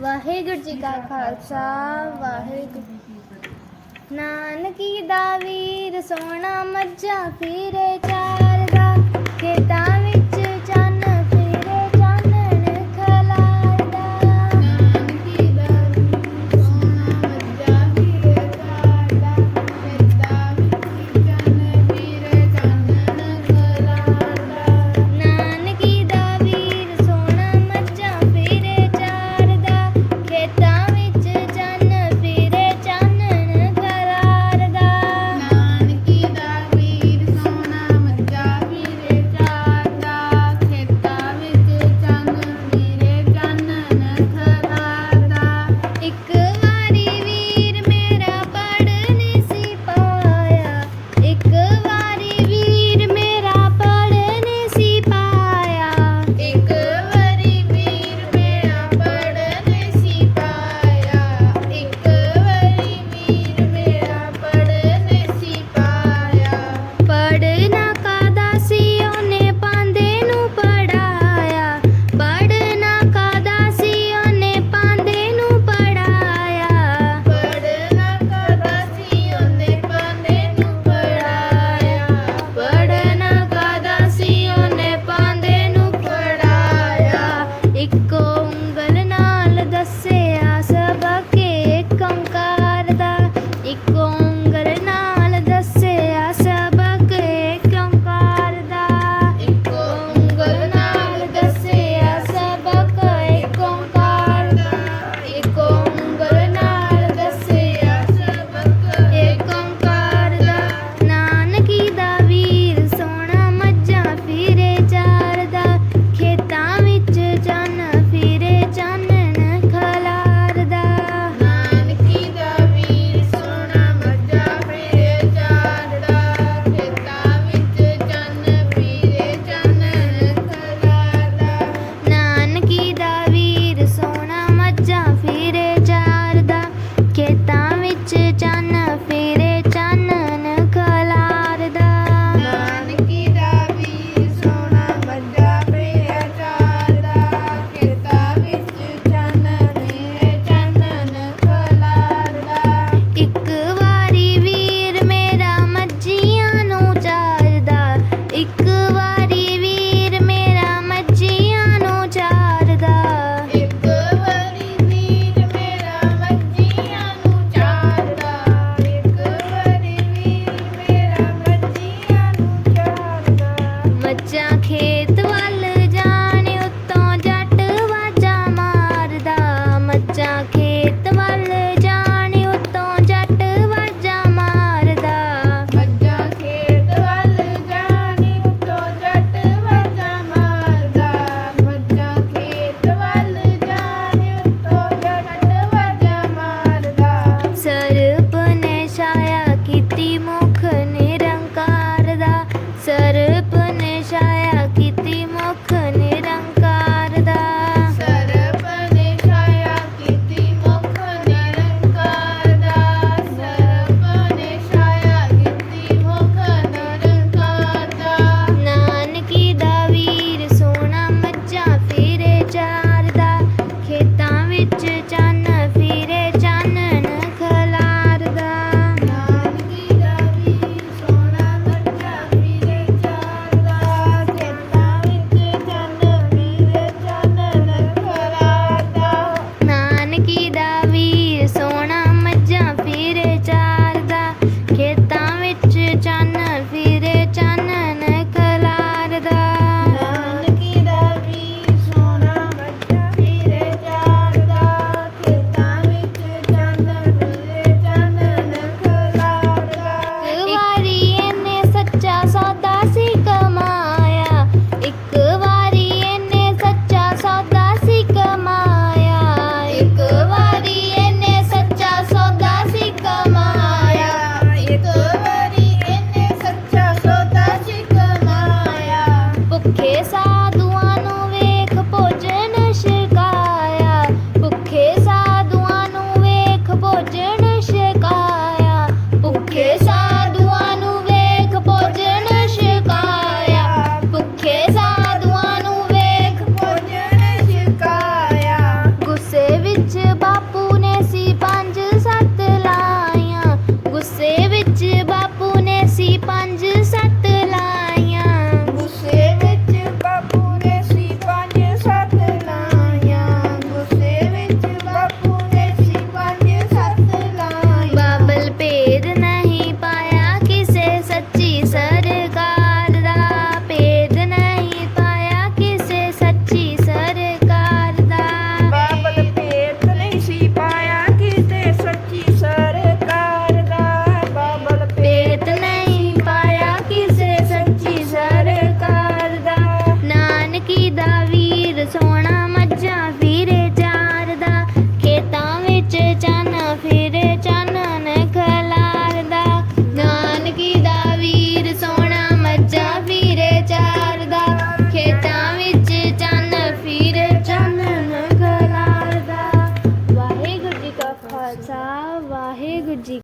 ਵਾਹਿਗੁਰੂ ਜੀ ਕਾ ਖਾਲਸਾ ਵਾਹਿਗੁਰੂ। ਨਾਨਕੀ ਦਾ ਵੀਰ ਸੋਹਣਾ ਮੱਝਾਂ ਫੀਰੇ ਚਾਰਦਾ ਖੇਤਾਂ aquí, da.